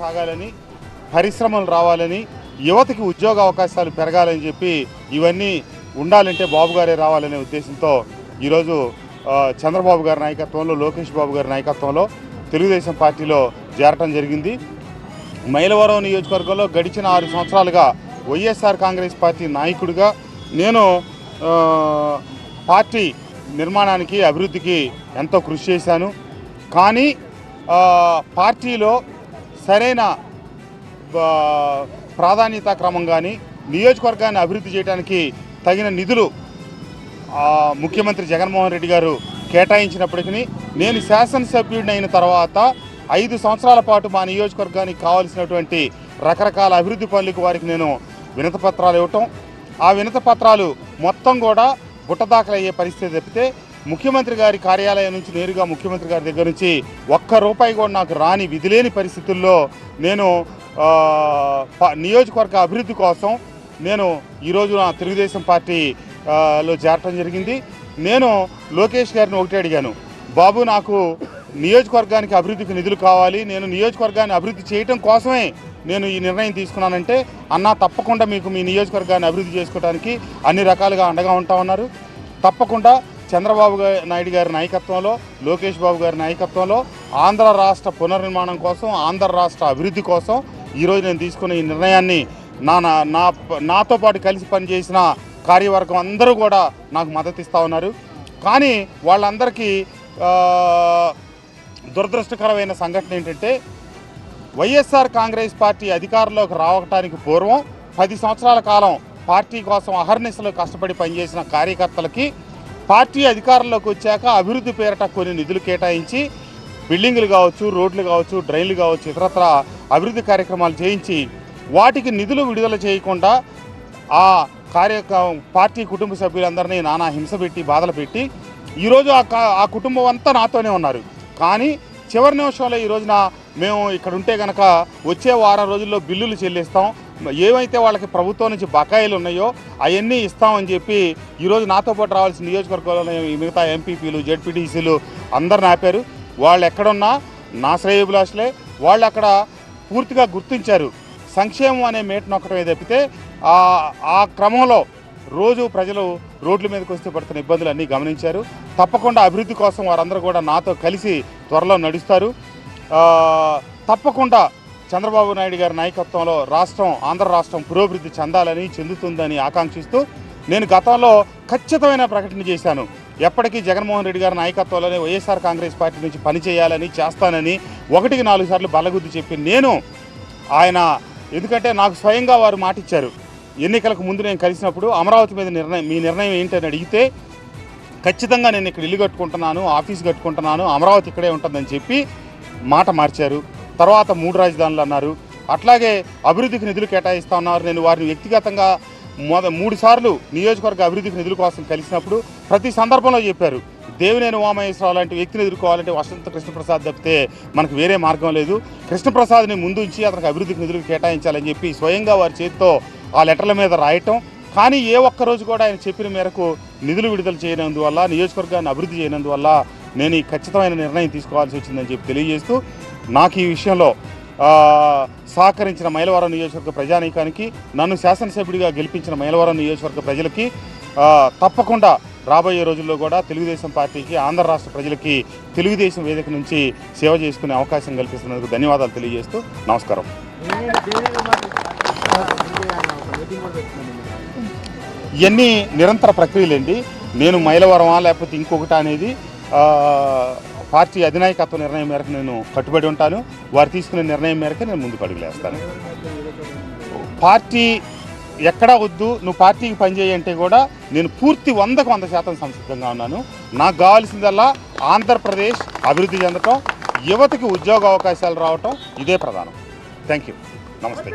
సాగాలని పరిశ్రమలు రావాలని యువతకి ఉద్యోగ అవకాశాలు పెరగాలని చెప్పి ఇవన్నీ ఉండాలంటే బాబు గారే రావాలనే ఉద్దేశంతో ఈరోజు చంద్రబాబు గారి నాయకత్వంలో లోకేష్ బాబు గారి నాయకత్వంలో తెలుగుదేశం పార్టీలో చేరటం జరిగింది. మైలవరం నియోజకవర్గంలో గడిచిన ఆరు సంవత్సరాలుగా వైఎస్ఆర్ కాంగ్రెస్ పార్టీ నాయకుడిగా నేను పార్టీ నిర్మాణానికి అభివృద్ధికి ఎంతో కృషి చేశాను. కానీ పార్టీలో సరైన ప్రాధాన్యత ప్రాధాన్యతా క్రమం కానీ నియోజకవర్గాన్ని అభివృద్ధి చేయడానికి తగిన నిధులు ముఖ్యమంత్రి జగన్మోహన్ రెడ్డి గారు కేటాయించినప్పటికీ నేను శాసనసభ్యుడిని అయిన తర్వాత ఐదు సంవత్సరాల పాటు మా నియోజకవర్గానికి కావాల్సినటువంటి రకరకాల అభివృద్ధి పనులకు వారికి నేను వినత పత్రాలు ఇవ్వటం. ఆ వినత పత్రాలు మొత్తం కూడా బుట్టదాఖలయ్యే పరిస్థితి తప్పితే ముఖ్యమంత్రి గారి కార్యాలయం నుంచి నేరుగా ముఖ్యమంత్రి గారి దగ్గర నుంచి ఒక్క రూపాయి కూడా నాకు రాని విధిలేని పరిస్థితుల్లో నేను ప- నియోజకవర్గ అభివృద్ధి కోసం నేను ఈరోజు నా తెలుగుదేశం పార్టీ లో చేరటం జరిగింది. నేను లోకేష్ గారిని ఒకటే అడిగాను బాబు నాకు నియోజకవర్గానికి అభివృద్ధికి నిధులు కావాలి. నేను నియోజకవర్గాన్ని అభివృద్ధి చేయటం కోసమే నేను ఈ నిర్ణయం తీసుకున్నానంటే అన్నా తప్పకుండా మీకు మీ నియోజకవర్గాన్ని అభివృద్ధి చేసుకోవడానికి అన్ని రకాలుగా అండగా ఉంటామన్నారు తప్పకుండా చంద్రబాబు నాయుడు గారి నాయకత్వంలో లోకేష్ బాబు గారి నాయకత్వంలో ఆంధ్ర రాష్ట్ర పునర్నిర్మాణం కోసం ఆంధ్ర రాష్ట్ర అభివృద్ధి కోసం ఈరోజు నేను తీసుకున్న ఈ నిర్ణయాన్ని నా నా- నా నాతో పాటు కలిసి పనిచేసిన కార్యవర్గం అందరూ కూడా నాకు మద్దతు ఇస్తూ ఉన్నారు. కానీ వాళ్ళందరికీ దురదృష్టకరమైన సంఘటన ఏంటంటే వైఎస్ఆర్ కాంగ్రెస్ పార్టీ అధికారంలోకి రావటానికి పూర్వం పది సంవత్సరాల కాలం పార్టీ కోసం అహర్నిశలు కష్టపడి పనిచేసిన కార్యకర్తలకి పార్టీ అధికారంలోకి వచ్చాక అభివృద్ధి పేరట కొన్ని నిధులు కేటాయించి బిల్డింగ్లు కావచ్చు రోడ్లు కావచ్చు డ్రైన్లు కావచ్చు ఇతరత్ర అభివృద్ధి కార్యక్రమాలు చేయించి వాటికి నిధులు విడుదల చేయకుండా ఆ కార్య పార్టీ కుటుంబ సభ్యులందరినీ నానా హింస పెట్టి బాధలు పెట్టి ఈరోజు ఆ కా- ఆ కుటుంబం అంతా నాతోనే ఉన్నారు. కానీ చివరి నిమిషంలో ఈ రోజున మేము ఇక్కడ ఉంటే కనుక వచ్చే వారం రోజుల్లో బిల్లులు చెల్లిస్తాం. ఏవైతే వాళ్ళకి ప్రభుత్వం నుంచి బకాయిలు ఉన్నాయో అవన్నీ ఇస్తామని చెప్పి ఈరోజు నాతో పాటు రావాల్సిన నియోజకవర్గంలో మిగతా ఎంపీపీలు జెడ్పీటీసీలు అందరిని ఆపారు. వాళ్ళు ఎక్కడున్నా నా శ్రేయభిలాషులే వాళ్ళు అక్కడ పూర్తిగా గుర్తించారు. సంక్షేమం అనే మేటను ఒకటమే తప్పితే ఆ క్రమంలో రోజు ప్రజలు రోడ్ల మీదకి వస్తే పడుతున్న ఇబ్బందులు అన్నీ గమనించారు. తప్పకుండా అభివృద్ధి కోసం వారందరూ కూడా నాతో కలిసి త్వరలో నడుస్తారు. తప్పకుండా చంద్రబాబు నాయుడు గారి నాయకత్వంలో రాష్ట్రం ఆంధ్ర రాష్ట్రం పురోభివృద్ధి చెందాలని చెందుతుందని ఆకాంక్షిస్తూ నేను గతంలో ఖచ్చితమైన ప్రకటన చేశాను. ఎప్పటికీ జగన్మోహన్ రెడ్డి గారి నాయకత్వంలోనే వైఎస్ఆర్ కాంగ్రెస్ పార్టీ నుంచి పనిచేయాలని చేస్తానని ఒకటికి నాలుగు సార్లు బలగుద్ది చెప్పి నేను ఆయన ఎందుకంటే నాకు స్వయంగా వారు మాటిచ్చారు. ఎన్నికలకు ముందు నేను కలిసినప్పుడు అమరావతి మీద నిర్ణయం మీ నిర్ణయం ఏంటని అడిగితే ఖచ్చితంగా నేను ఇక్కడ ఇల్లు కట్టుకుంటున్నాను ఆఫీస్ కట్టుకుంటున్నాను అమరావతి ఇక్కడే ఉంటుందని చెప్పి మాట మార్చారు. తర్వాత మూడు రాజధానులు అన్నారు. అట్లాగే అభివృద్ధికి నిధులు కేటాయిస్తా ఉన్నారు. నేను వారిని వ్యక్తిగతంగా మొద మూడు సార్లు నియోజకవర్గ అభివృద్ధికి నిధుల కోసం కలిసినప్పుడు ప్రతి సందర్భంలో చెప్పారు. దేవినేని ఉమామహేశ్వరరావు లాంటి వ్యక్తిని ఎదుర్కోవాలంటే వసంత కృష్ణప్రసాద్ తప్పితే మనకు వేరే మార్గం లేదు. కృష్ణప్రసాద్ని ముందు ఉంచి అతనికి అభివృద్ధికి నిధులు కేటాయించాలని చెప్పి స్వయంగా వారి చేతితో ఆ లెటర్ల మీద రాయటం. కానీ ఏ ఒక్క రోజు కూడా ఆయన చెప్పిన మేరకు నిధులు విడుదల చేయనందువల్ల నియోజకవర్గాన్ని అభివృద్ధి చేయనందువల్ల నేను ఈ ఖచ్చితమైన నిర్ణయం తీసుకోవాల్సి వచ్చిందని చెప్పి తెలియజేస్తూ నాకు ఈ విషయంలో సహకరించిన మైలవరం నియోజకవర్గ ప్రజానీకానికి నన్ను శాసనసభ్యుడిగా గెలిపించిన మైలవరం నియోజకవర్గ ప్రజలకి తప్పకుండా రాబోయే రోజుల్లో కూడా తెలుగుదేశం పార్టీకి ఆంధ్ర రాష్ట్ర ప్రజలకి తెలుగుదేశం వేదిక నుంచి సేవ చేసుకునే అవకాశం కల్పిస్తున్నందుకు ధన్యవాదాలు తెలియజేస్తూ నమస్కారం. ఇవన్నీ నిరంతర ప్రక్రియలండి. నేను మైలవరమా లేకపోతే ఇంకొకటి అనేది పార్టీ అధినాయకత్వ నిర్ణయం మేరకు నేను కట్టుబడి ఉంటాను. వారు తీసుకునే నిర్ణయం మేరకు నేను ముందుకు అడుగులేస్తాను పార్టీ ఎక్కడా వద్దు. నువ్వు పార్టీకి పనిచేయంటే కూడా నేను పూర్తి వందకు వంద శాతం సంసిద్ధంగా ఉన్నాను. నాకు కావాల్సిందల్లా ఆంధ్రప్రదేశ్ అభివృద్ధి చెందటం యువతకి ఉద్యోగ అవకాశాలు రావటం ఇదే ప్రధానం. థ్యాంక్ యూ నమస్తే